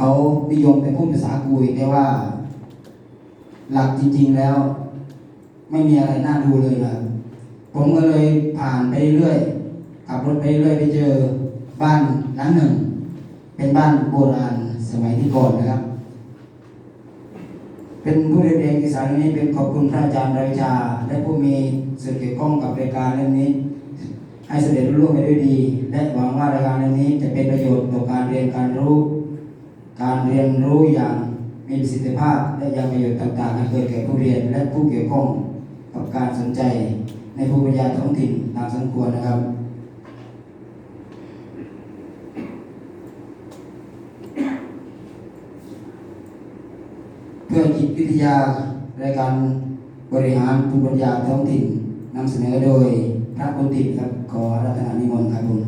เขานิยมไปพูดภาษากุยแต่ว่า หลักจริง ๆแล้ว ไม่มีอะไรน่าดูเลยครับผมก็เลยผ่านไปเรื่อยขับรถไปเรื่อยไปเจอบ้านหลังหนึ่ง เป็นบ้านโบราณสมัยที่ก่อนนะครับ เป็นผู้เรียนเองที่สารนี้เป็นขอบคุณพระอาจารย์ราชา และผู้มีส่วนเกี่ยวข้องกับรายการเรื่องนี้ ให้เสด็จรุ่ล่วงไปด้วยดี และหวังว่ารายการเรื่องนี้จะเป็นประโยชน์ต่อการเรียนการรู้ การเรียนรู้อย่างมีประสิทธิภาพ และยังประโยชน์ต่างๆให้เกิดแก่ผู้เรียนและผู้เกี่ยวข้องกับการสนใจในภูมิปัญญาท้องถิ่นตามสมควรนะครับเพื่อจิตวิทยารายการบริหารภูมิปัญญาท้องถิ่นนำเสนอโดยพระบุญติครับขอรัตนานิมนต์ครับผม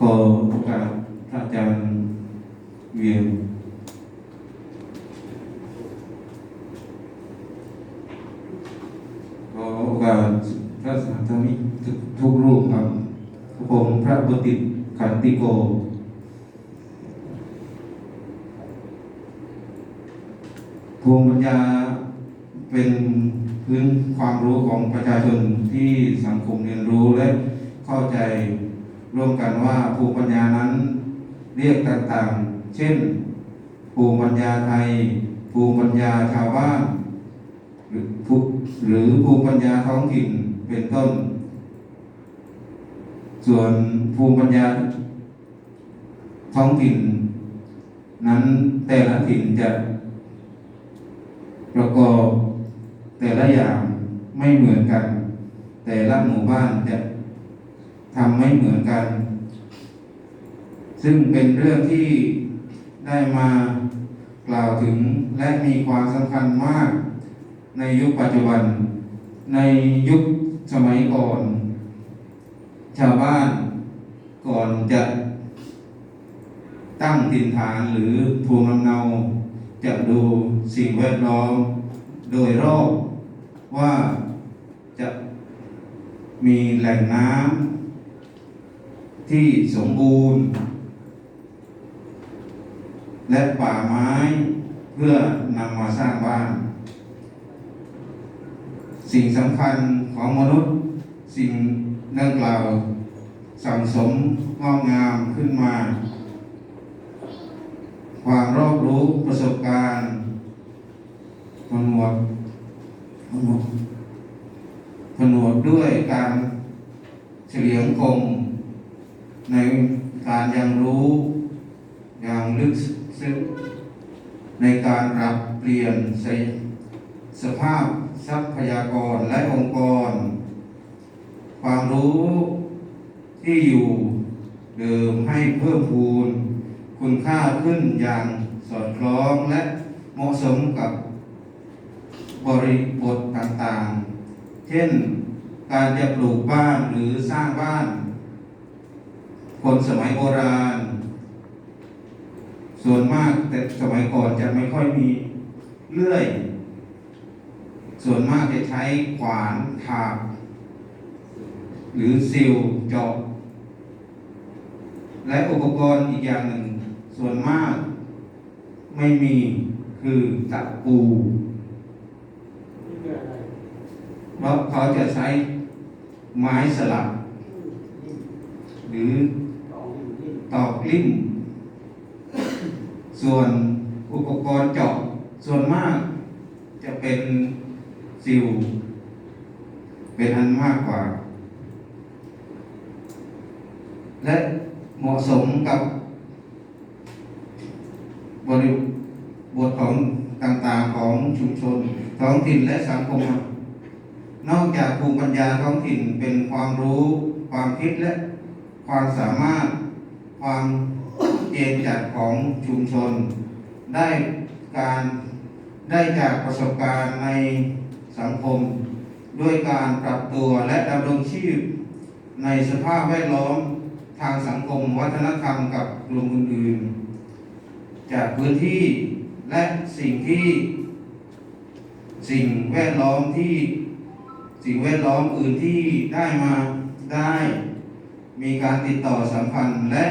ขอโอกาสพระอาจารย์เวียงขอโอกาสพระสาธมิกทุกรูปครับผมพระบุตรขันติโก ภูมิปัญญา เป็นพื้นความรู้ของประชาชนที่สังคมเรียนรู้และเข้าใจร่วมกันว่าภูมิปัญญานั้นเรียกต่างๆ เช่น ภูมิปัญญาไทย ภูมิปัญญาชาวบ้าน หรือภูหรือภูมิปัญญาท้องถิ่นเป็นต้น ส่วนภูมิปัญญาท้องถิ่น นั้นแต่ละถิ่นจะประกอบ แต่ละอย่างไม่เหมือนกัน แต่ละหมู่บ้านจะทำไม่เหมือนกัน ซึ่งเป็นเรื่องที่ได้มากล่าวถึงและมีความสำคัญมาก ในยุคปัจจุบัน ในยุคสมัยก่อน ชาวบ้านก่อนจะตั้งถิ่นฐานหรือภูมิลำเนา จะดูสิ่งแวดล้อมโดยรอบ ว่าจะมีแหล่งน้ำที่สมบูรณ์ และป่าไม้เพื่อนำมาสร้างบ้าน สิ่งสำคัญของมนุษย์สิ่งดังกล่าวสั่งสมงอกงามขึ้นมา ความรอบรู้ประสบการณ์ผนวกผน ผนวกด้วยการเฉลียงคม ในการยังรู้อย่างลึกซึ้งในการปรับเปลี่ยนสสภาพทรัพยากรและองค์กร ความรู้ที่อยู่เดิมให้เพิ่มพูน คุณค่าขึ้นอย่างสอดคล้องและเหมาะสมกับ บริบทต่างๆ เช่นการจะปลูกบ้านหรือสร้างบ้าน คนสมัยโบราณ ส่วนมากแต่สมัยก่อนจะไม่ค่อยมีเลื่อย ส่วนมากจะใช้ขวานถากหรือซิลเจาะและอุปกรณ์อีกอย่างหนึ่ง ส่วนมาก ไม่มีคือตะปู เพราะเขาจะใช้ไม้สลับ หรือตอกลิ่มส่วนอุปกรณ์เจาะส่วนมากจะเป็นซิลเป็นอันมากกว่า และเหมาะสมกับบริบทของต่างๆของชุมชน ท้องถิ่นและสังคม นอกจากภูมิปัญญาท้องถิ่นเป็นความรู้ ความคิดและความสามารถความเจนจัดของชุมชน ได้การได้จากประสบการณ์ในสังคม ด้วยการปรับตัวและดำรงชีพ ในสภาพแวดล้อมทางสังคมวัฒนธรรมกับกลุ่มอื่นๆ จากพื้นที่และสิ่งที่สิ่งแวดล้อมที่ สิ่งแวดล้อมอื่นที่ได้มาได้ มีการติดต่อสัมพันธ์และ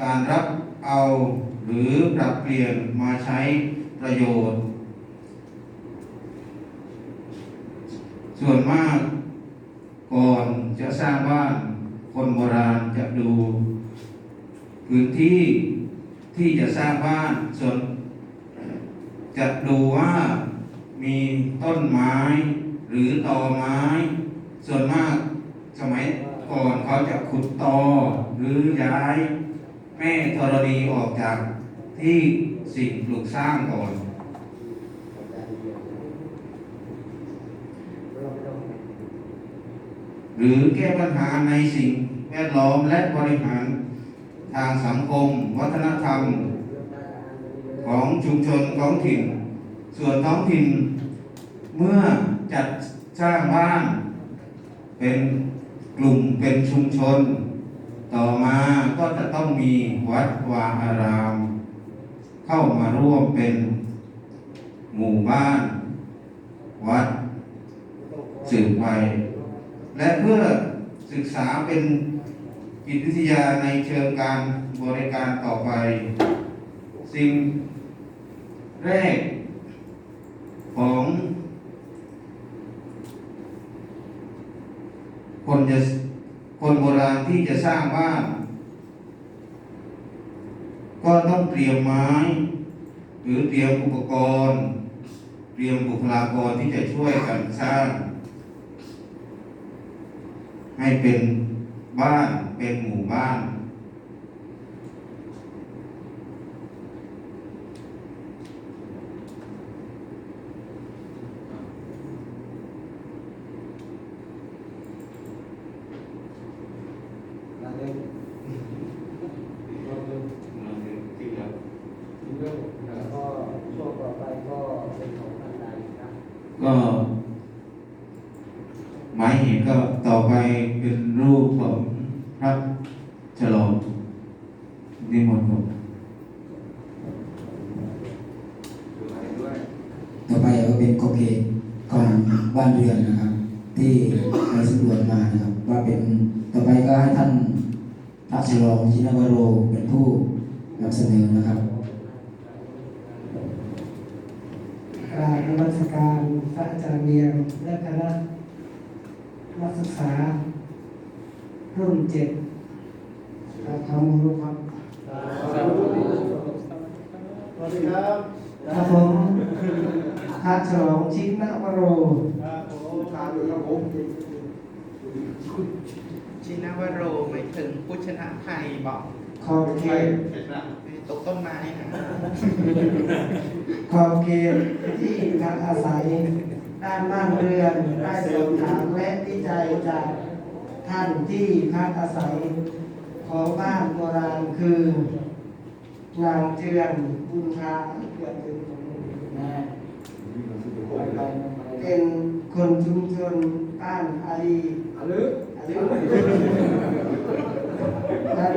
การรับเอาหรือปรับเปลี่ยนมาใช้ประโยชน์ ส่วนมากก่อนจะสร้างบ้านคนโบราณจะดู พื้นที่ที่จะสร้างบ้านส่วนจะดูว่ามีต้นไม้ หรือตอไม้ ส่วนมากสมัยก่อนเขาจะขุดตอหรือย้าย แม่ธรณีออกจากที่สิ่งปลูกสร้างก่อน หรือแก้ปัญหาในสิ่งแวดล้อมและบริหารทางสังคม วัฒนธรรม ของชุมชนท้องถิ่น ส่วนท้องถิ่นเมื่อ จัดสร้างบ้าน เป็นกลุ่มเป็นชุมชน ต่อมาก็จะต้องมีวัดวาอาราม เข้ามาร่วมเป็นหมู่บ้าน วัดสืบไปและเพื่อศึกษาเป็นจิตวิทยาในเชิงการบริการต่อไป สิ่งแรกของ คนจะคนโบราณที่จะสร้างบ้าน ก็ต้องเตรียมไม้ หรือเตรียมอุปกรณ์ เตรียมบุคลากรที่จะช่วยกันสร้าง ให้เป็นบ้านเป็นหมู่บ้าน แล้วก็ช่วงต่อไปก็เป็นของท่านใดครับ ก็หมายเหตุก็ต่อไปเป็น รูปของพระฉลองนิมนต์ครับต่อไปก็เป็นขอเขตของบ้านเรือนนะครับ ที่เราสำรวจมานะครับ ว่าเป็นต่อไปก็ให้ท่านพระฉลองชินวโรเป็นผู้นำเสนอนะครับกราบนมัสการพระอาจารย์เมียงและคณะนักศึกษา รุ่นเจ็ดครับทำรู้ครับสวัสดีครับครับผมพระฉลองชินวโรครับผมทานอยู่ครับผมชินาวโรหมายถึงผู้ชนะภัยบอกขอบเขตเสร็จแล้วตกต้นไม้นะขอบเขตที่พักอาศัยด้านบ้านเรือนได้สอบถามและวิจัยจาก ท่านที่พักอาศัยของบ้านโบราณคือ นางเจือนบุญทาเกิดเป็นนะเป็นคนชุมชนบ้านอาลีอันลึกอาลีบ้าน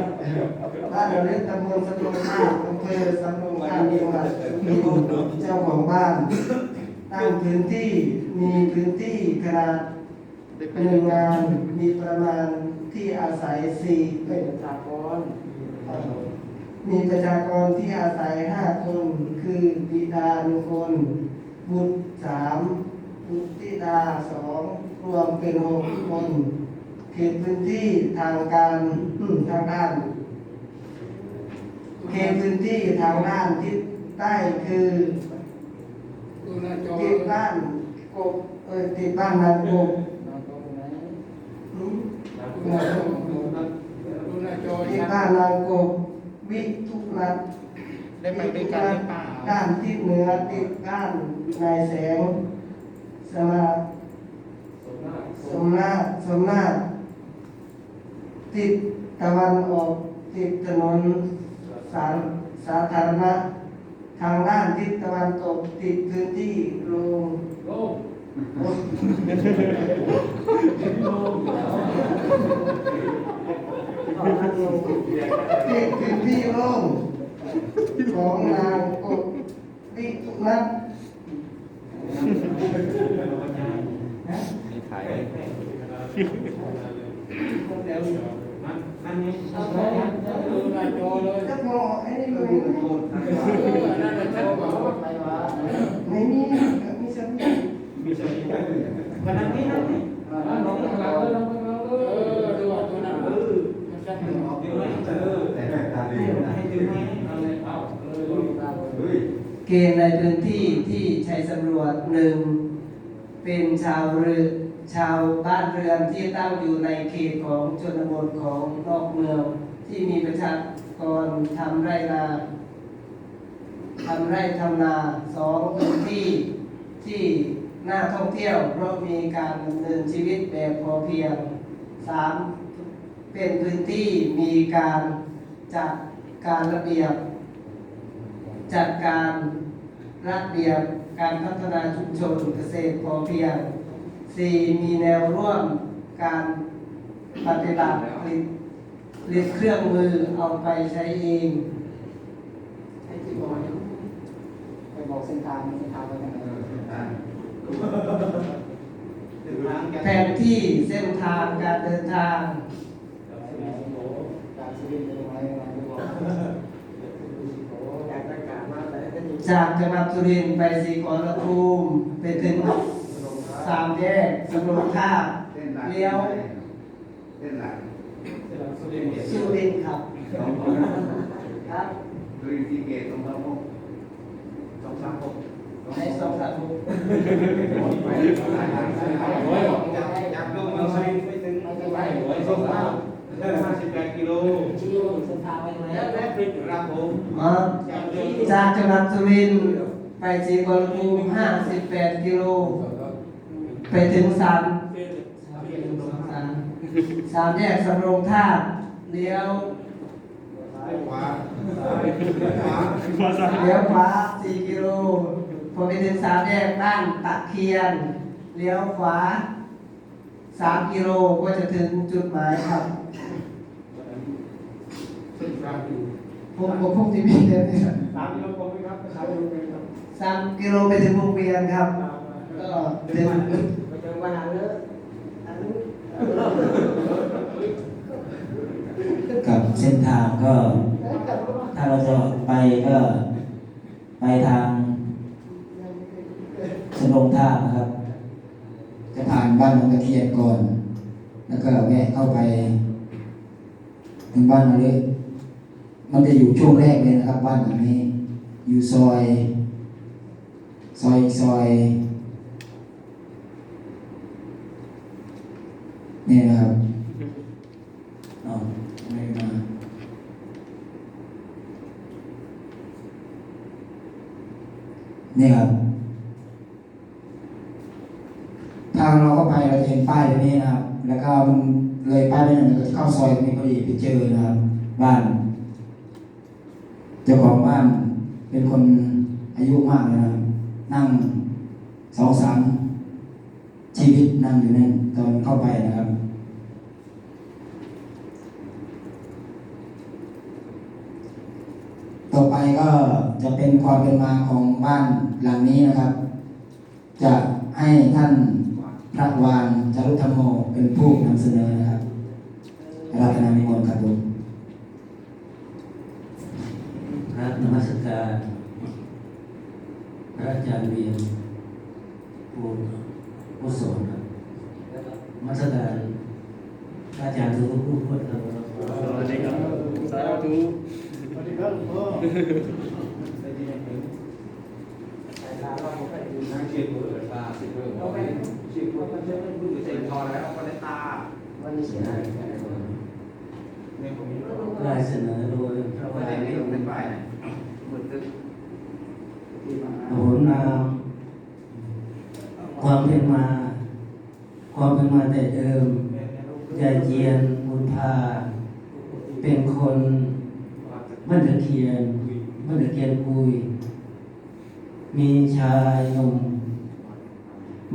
บ้านอาลีตำบลสำโรงทาบอำเภอสำโรงทาบจังหวัดสุรินทร์เจ้าของบ้าน ตั้งพื้นที่มีพื้นที่ขนาด หนึ่งงานมีประมาณที่อาศัยสี่เป็นประชากรมีประชากรที่อาศัยห้าคน คือบิดาหนึ่งคน บุตรสามบุตรธิดาสองรวมเป็นหกคนเขตพื้นที่ทางการอืมทางด้านเขตพื้นที่ทางด้านทิศใต้คือติดบ้านกบเออติดบ้านนางกบอืม ติดบ้านนางกบวิทุรัตได้ไปด้วยกันหรือเปล่า ด้านทิศเหนือติดด้านนายแสงสมาสมนาถสมนาถติดตะวันออกติดถนนสาสาธารณะ ทางด้านทิศตะวันตกติดพื้นที่โรงโรง คือพี่ร่งของนางกุตินัทนี่ขายนี่แจะมองไอ้นี่เลยไม่มีมีสามีมีสามีขนาดนี้นะน้องเราเราเรย กณฑ์ในพื้นที่ที่ใช้สำรวจหนึ่งเป็นชาวเรือชาวบ้านเรือนที่ตั้งอยู่ในเขตของชนบทของนอกเมืองที่มีประชากรทำไรนาทำไร่ทำนาสองพื้นที่ที่น่าท่องเที่ยวเพราะมีการดำเนินชีวิตแบบพอเพียงสามเป็นพื้นที่มีการจัด การระเบียบ จัดการระเบียบการพัฒนาชุมชนเกษตรพอเพียง 4. มีแนวร่วมการปฏิบัติผลิตผลิตเครื่องมือเอาไปใช้เองให้ที่บอกไปบอกเส้นทางเส้นทางไปทางไหนแผนที่เส้นทางการเดินทางจากชีวิตเป็นยังไง จากจังหวัดสุรินทร์ไปสีขอรภูมิไปถึงสามแยกสำโรงท่าบเลี้ยวเส้นหลังสุรินทร์ครับครับดูที่เกตตรงพระพุทธสองสามหกในสองสามหกจากดวงเมืองสุรินทร์ไปถึงไปสงข ลาห้าสิบแปดกิโลชี้เส้นทางไปไหนครับผมมาจากจังหวัดสุรินทร์ไปสีขอรภูมิห้าสิบแปดกิโล ไปถึงสามสามสามแยกสำโรงท่าบเลี้ยวขวาขวาเลี้ยวขวาสี่กิโลพอไปถึงสามแยกบ้านตะเคียน เลี้ยวขวา สามกิโลก็จะถึงจุดหมายครับผมผมพงที่มีเดินเนี่ยสามกิโลกรัมครับสามกิโลกรัมครับสามกิโลไปถึงวงเวียนครับก็ถึงไปเจอว่าหาเนื้ออันนี้กับเส้นทางก็ ถ้าเราจะไปก็ไปทางสนงท่านะครับ จะผ่านบ้านหนองตะเคียนก่อน แล้วก็แวะเข้าไปถึงบ้านมาเลยมันจะอยู่ช่วงแรกเลยนะครับ บ้านหลังนี้ อยู่ซอย ซอยซอยนี่นะครับอ๋อไม่มานี่ครับ ทางเราก็ไปเราจะเห็นป้ายตรงนี้นะครับ แล้วก็มันเลยป้ายไปหนึ่งเราจะเข้าซอยตรงนี้พอดีไปเจอนะครับ บ้าน เจ้าของบ้านเป็นคนอายุมากนะครับ นั่งสองสามชีวิตนั่งอยู่นั่นตอนเข้าไปนะครับ ต่อไปก็จะเป็นความเป็นมาของบ้านหลังนี้นะครับ จะให้ท่านพระวานจารุธรรมโมเป็นผู้นำเสนอนะครับรัตนานิมนต์ครับผม ครับนมัสการ พระอาจารย์เวียนผู้ผู้สอนครับนมัสการพระอาจารย์ทุกผู้พูดครับสวัสดีครับสาธุสวัสดีครับหลวงพ่อนั่งเชียร์มือตาสิบมือเอาไปสิบมือมันจะไม่มือเต็มพอแล้วก็ได้ตาวันนี้เสียเนี่ยผมมีได้เสนอโดยพระ ประวาเด็นนี้ยผมเป็นป้ายนะมือตึ๊กโหนนามความเป็นมา ความเป็นมาแต่เดิมยายเจียนบุญพาเป็นคนบ้านตะเคียนบ้านตะเคียนกุย มีชายหนุ่ม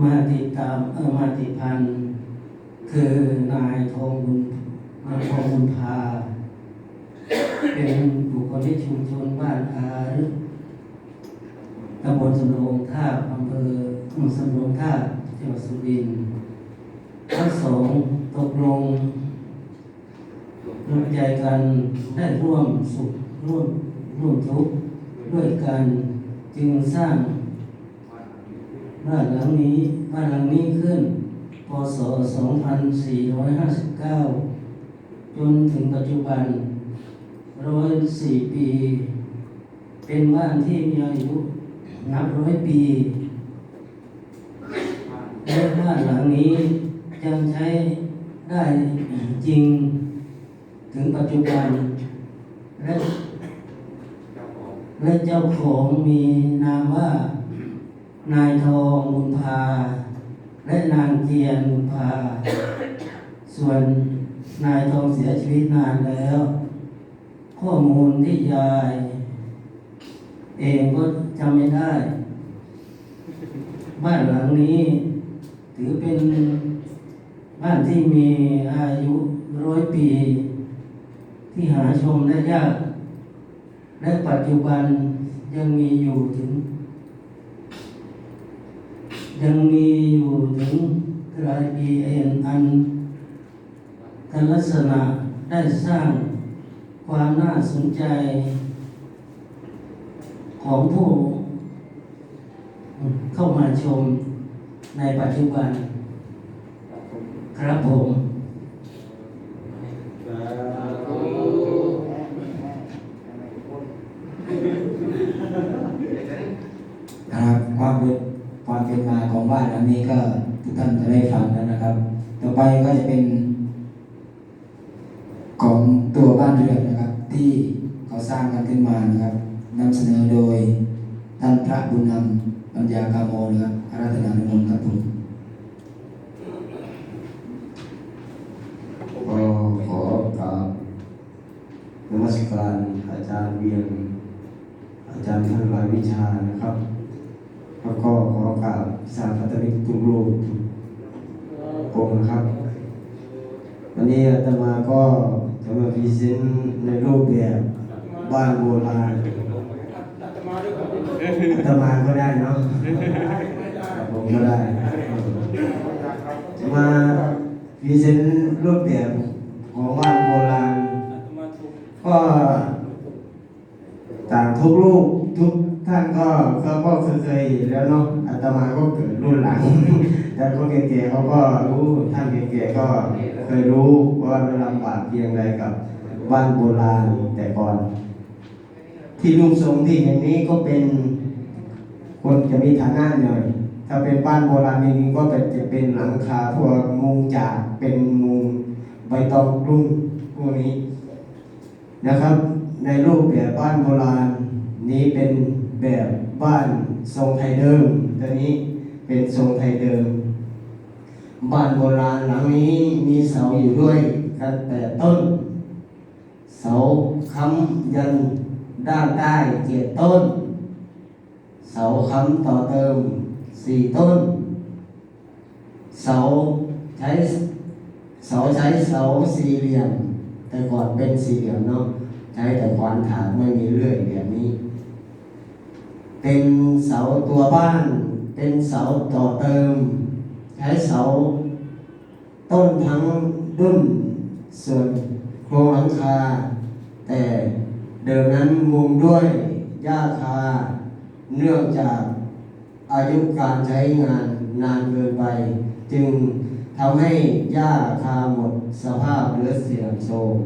มาติดตามเออมาติดพัน คือนายทองบุญนายทองบุญพา เป็นบุคคลที่ชุมชนบ้านอารึตำบลสำโรงท่าอำเภอสำโรงท่าจังหวัดสุรินทร์ทั้งสองตกลงร่วมใจกันได้ร่วมสุขร่วมร่วมทุกข์ด้วยกันจึงสร้างบ้านหลังนี้บ้านหลังนี้ขึ้นพศ 2459 จนถึงปัจจุบัน 104ปี เป็นบ้านที่มีอายุนับร้อยปี และบ้านหลังนี้ยังใช้ได้จริงถึงปัจจุบัน และและเจ้าของมีนามว่า นายทองบุญพา และนางเจียนบุญพา ส่วนนายทองเสียชีวิตนานแล้ว ข้อมูลที่ยาย เองก็จำไม่ได้ บ้านหลังนี้ ถือเป็นบ้านที่มีอายุร้อยปี ที่หาชมได้ยาก และปัจจุบันยังมีอยู่ถึง ยังมีอยู่ถึงรายปีเอ็นอันกันลักษณะได้สร้าง ความน่าสนใจของผู้เข้ามาชมในปัจจุบัน ครับผมครับความเป็นความเป็นมาของบ้านหลังนี้ก็ทุกท่านจะได้ฟังแล้วนะครับ ต่อไปก็จะเป็นของตัวบ้านเรือน ที่เขาสร้างกันขึ้นมานะครับนำเสนอโดยท่านพระบุญนำปัญญากาโมนะครับอาราธนานุมนาครับผมก็ขอกราบนมัสการอาจารย์เวียง อาจารย์ท่านรายวิชานะครับแล้วก็ขอกราบสาพัตมิกทุกรูปทุกองนะครับ วันนี้อาตมาก็ จะมาพรีเซนในรูปแบบบ้านโบราณอาตมาก็ได้เนาะผมก็ได้มาพรีเซนรูปแบบของบ้านโบราณก็ต่างทุกลูกทุกท่านก็ก็ก็เคยๆแล้วเนาะอาตมาก็เกิดรุ่นหลัง แต่คนแก่งๆเขาก็รู้ท่านแก่งๆก็เคยรู้ว่าเวลาบาดเพียงใดกับบ้านโบราณแต่ก่อน ที่รูปทรงที่อย่างนี้ก็เป็นคนจะมีฐานะหน่อยถ้าเป็นบ้านโบราณจริงๆก็จะเป็นหลังคาพวกมุงจากเป็นมุงใบตองรุ่งพวกนี้นะครับ ในรูปแบบบ้านโบราณนี้เป็นแบบบ้านทรงไทยเดิมตัวนี้เป็นทรงไทยเดิม บ้านโบราณหลังนี้มีเสาอยู่ด้วยกันแต่ต้น เสาค้ำยันด้านใต้เจ็ดต้น เสาค้ำต่อเติมสี่ต้น เสาใช้เสาใช้เสาสี่เหลี่ยม แต่ก่อนเป็นสี่เหลี่ยมเนาะใช้แต่ขวานถางไม่มีเลื่อยแบบนี้ เป็นเสาตัวบ้าน เป็นเสาต่อเติม ช้เสา ต้นทั้งดุ้นส่วนโครงหลังคา แต่เดิมนั้นมุงด้วยหญ้าคา เนื่องจากอายุการใช้งานนานเกินไป จึงทำให้หญ้าคาหมดสภาพเหลือเสียโทรม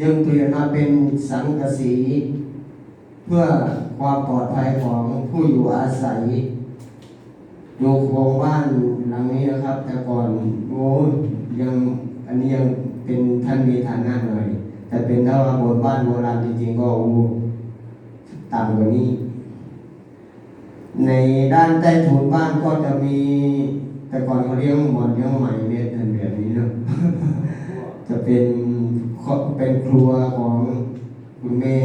จึงเปลี่ยนมาเป็นสังกะสี เพื่อความปลอดภัยของผู้อยู่อาศัย ดูโครงบ้านหลังนี้นะครับ แต่ก่อนโอ้ยยังอันนี้ยังเป็นท่านมีฐานะหน่อย แต่เป็นถ้าว่าบนบ้านโบราณจริงๆก็โอ้ต่ำกว่านี้ ในด้านใต้ถุนบ้านก็จะมีแต่ก่อนเขาเลี้ยงหมอนเลี้ยงไหมเนี่ยเป็นแบบนี้เนาะจะเป็นเป็นครัวของคุณแม่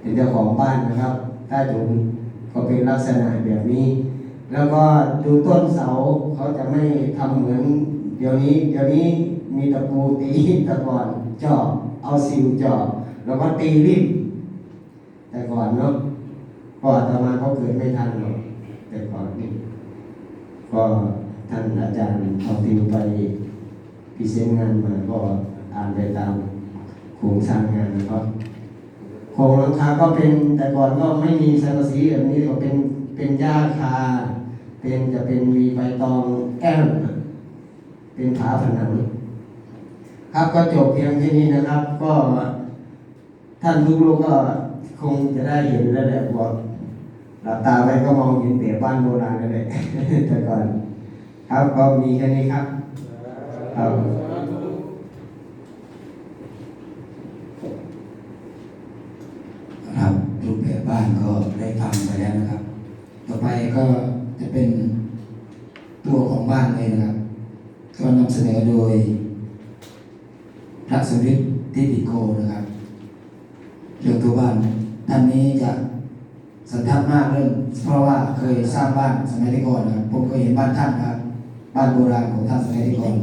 เป็นเจ้าของบ้านนะครับใต้ถุน ก็เป็นลักษณะแบบนี้ แล้วก็ดูต้นเสาเขาจะไม่ทำเหมือน เดี๋ยวนี้ เดี๋ยวนี้มีตะปูตีแตะก่อนจาะเอาซิวจาะแล้วก็ตีริมแต่ก่อนเนาะก็อาตมาก็เกิดไม่ทันหรอกแต่ก่อนนี่ก็ท่านอาจารย์เอาติวไปพรีเซนต์งานมาก็อ่านไปตามโครงสร้างงานนะครับ โครงหลังคาก็เป็นแต่ก่อนก็ไม่มีสังกะสีแบบนี้ก็เป็นเป็นหญ้าคา เป็นจะเป็นมีใบตองแก้มเป็นฝาผนังครับก็จบเพียงแค่นี้นะครับ ก็ท่านลูกๆก็คงจะได้เห็นแล้วแหละบอกหลับตาไปก็มองเห็นแบบบ้านโบราณกันเลยแต่ก่อน ครับก็มีแค่นี้ครับครับรูปแบบบ้านก็ได้ฟังไปแล้วนะครับ ต่อไปก็จะเป็นตัวของบ้านเลยนะครับ ก็นำเสนอโดย พระสุริตทิติโกนะครับเรื่องตัวบ้านท่านนี้จะสันทัดมากเรื่องเพราะว่าเคยสร้างบ้านสมัยก่อนนะผมเคยเห็นบ้านท่านครับ บ้านโบราณของท่านสมัยก่อน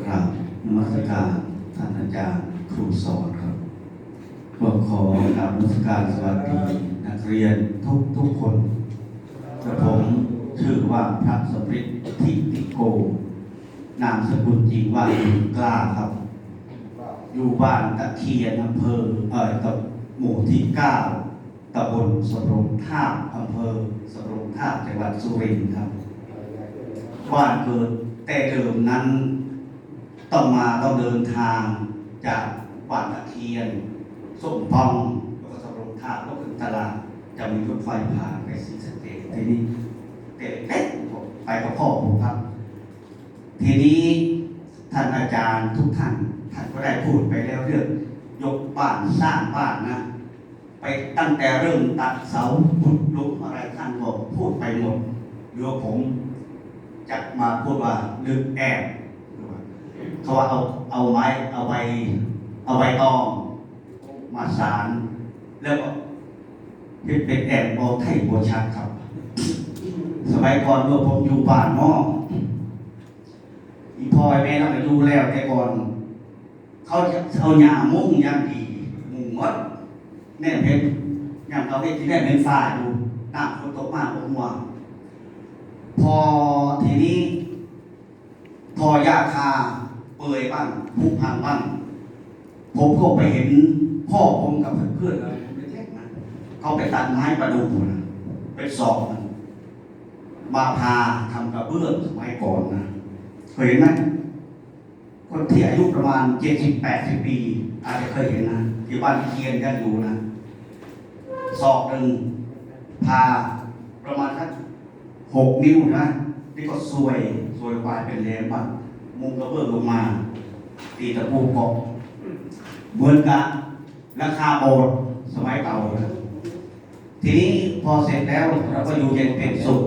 กราบนมัสการท่านอาจารย์ครูสอน ก็ขอกราบนมัสการสวัสดีนักเรียนทุกทุกคนกระผมชื่อว่าพระสมฤทธิ์ทิติโก นามสกุลจริงว่าบุญกล้าครับ อยู่บ้านตะเคียนอำเภอเอ่อตำหมู่ที่เก้าตำบลสรงท่าอำเภอสรงท่าจังหวัดสุรินทร์ครับบ้านเกิดแต่เดิมนั้น ต้องมาต้องเดินทางจากบ้านตะเคียน ส้มพองแล้วก็สำรงทาบแล้วถึงตลาดจะมีรถไฟผ่านไปศรีสเกษทีนี้เด็กเล็กผมไปกับพ่อผมครับ ทีนี้ท่านอาจารย์ทุกท่านท่านก็ได้พูดไปแล้วเรื่องยกบ้านสร้างบ้านนะ ไปตั้งแต่เริ่มตัดเสาขุดลุมอะไรท่านก็พูดไปหมดเหลือผมจะมาพูดว่าลึกแอบเขาว่าเอาเอาไม้เอาใบเอาใบตอง มาสาร แล้วก็เป็นเป็นแอบโบไทยโบชักครับ สมัยก่อนเมื่อผมอยู่บ้านนอกอีพ่อแม่เราไปดูแล้วแต่ก่อน เขาจะเอาหญ้ามุ้งย่างดีมุงมดแน่เพชรอย่างเราได้ที่แน่เป็นฟ้าอยู่น้ำฝนตกมากผมว่าพอทีนี้ พอยาคาเปื่อยบ้างผุพังบ้าง ผมก็ไปเห็นพ่อผมกับเพื่อนๆอะไรเล็กๆนะเขาไปตัดไม้ประดูนะเป็นศอกนมาพาทำกระเบื้องสมัยก่อนนะเคยเห็นไหมคนที่อายุประมาณเจ็ดสิบแปดสิบปี อาจจะเคยเห็นนะที่บ้านเคียนกันอยู่นะศอกหนึ่งพาประมาณสักหกนิ้วนะนี่ก็ซวยซวยวายเป็นแหลมบ้างมุงกระเบื้องลงมาตีตะปูเกาะ เหมือนกับราคาโบสถ์สมัยเก่านะทีนี้พอเสร็จแล้วเราก็อยู่เย็นเป็นสุข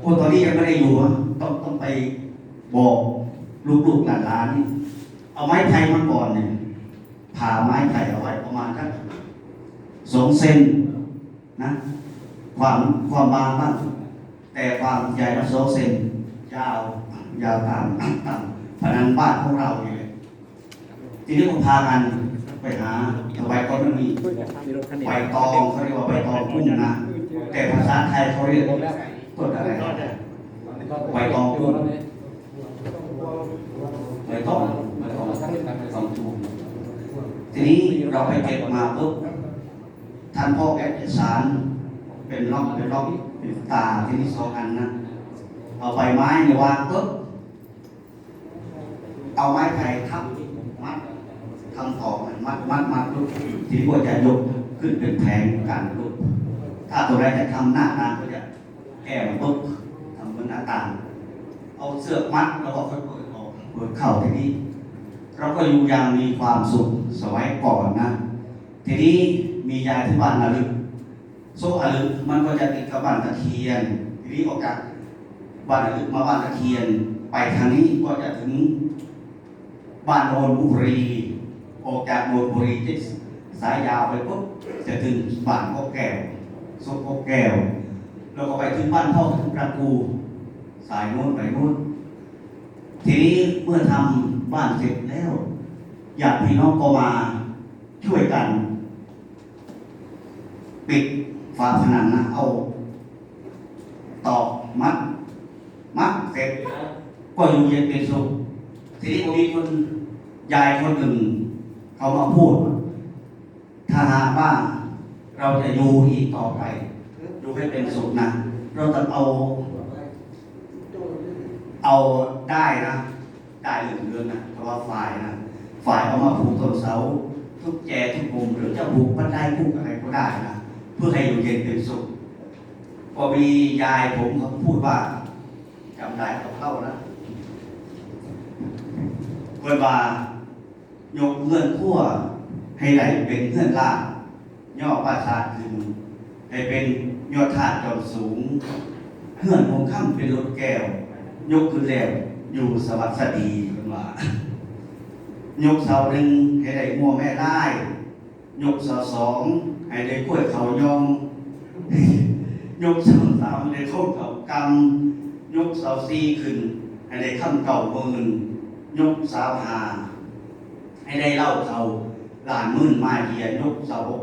โอ้ตอนนี้ยังไม่ได้อยู่อะต้องต้องไปบอกลูกๆหลานๆนี่เอาไม้ไผ่มาก่อนเนี่ยผ่าไม้ไผ่เอาไว้ประมาณสักสองเซนนะความความบางบ้างแต่ความใหญ่ละสองเซนยาวยาวตามตามผนังบ้านของเราเนี่ย ทีนี้ก็พากันไปหาใบก้อนมันมีใบตองเขาเรียกว่าใบตองกุ้งนะ แต่ภาษาไทยเขาเรียกต้นอะไรใบตองกุ้งใบตองใบตองตองจูทีนี้เราไปเก็บมาปุ๊บท่านพ่อแกะสาร เป็นร่องเป็นร่องเป็นตาที่นี่สองอันนะเอาใบไม้เนี่ยวางปุ๊บเอาไม้ไผ่ทับมัด ทำต่อมันมัดมัดมัดปุ๊บทีนี้ก็จะยกขึ้นเป็นแผงการรูปถ้าตัวใดจะทำหน้าตางก็จะแก้มปุ๊บทำเหนหน้าต่าง เอาเสื้อมัดแล้วก็ค่อยเปิดออกเปิดเข้าทีนี้ เราก็อยู่อย่างมีความสุขสมัยก่อนนะ ทีนี้มียาที่บ้านอาลึกโซ่อาลึกมันก็จะติดกับบ้านตะเคียน ทีนี้ออกจากบ้านอาลึกมาบ้านตะเคียน ไปทางนี้ก็จะถึงบ้านโนนบุรี ออกจากโนนบุรีที่สายยาวไปปุ๊บจะถึงบ้านก็แก้วสุโขแก้วแล้วก็ไปถึงบ้านพ่อถึงประกูสายโน้นไปโน้นทีนี้เมื่อทำบ้านเสร็จแล้วญาติพี่น้องก็มาช่วยกัน ปิดฝาผนังนะเอาตอกมัด มัดเสร็จก็อยู่เย็นเป็นสุขทีนี้มีคนยายคนหนึ่ง เขามาพูด ถ้าหากว่าเราจะอยู่อีกต่อไปอยู่ให้เป็นสุขนะเราต้องเอา เอาได้นะได้เหลืองเรือนนะเพราะว่าฝ่ายนะฝ่ายเอามาผูกต้นเสา ทุกแจทุกมุมหรือจะผูกบันไดผูกอะไรก็ได้นะเพื่อให้อยู่เย็นเป็นสุขพอมียายผมเขาพูดว่าจำได้เขาเข้านะเพื่อนว่า ยกเงื่อนขั้วให้ไหลเป็นเงื่อนล่างย่อปราสาทขึ้นให้เป็นยอดธาตุจอมสูงเงื่อนของข้ามเป็นรถแก้ว ยกขึ้นแล้วอยู่สวัสดีเพื่อนว่ายกเสาหนึ่งให้ได้งัวแม่ไล่ยกเสาสองให้ได้กล้วยเขายองยกเสาสามให้ได้โคตรเขากำยกเสาสี่ขึ้นให้ได้ข้ามเก่าหมื่นยกเสาหา ให้ได้เล่าเสาหลานมื่นมาเยียนยกเสาหก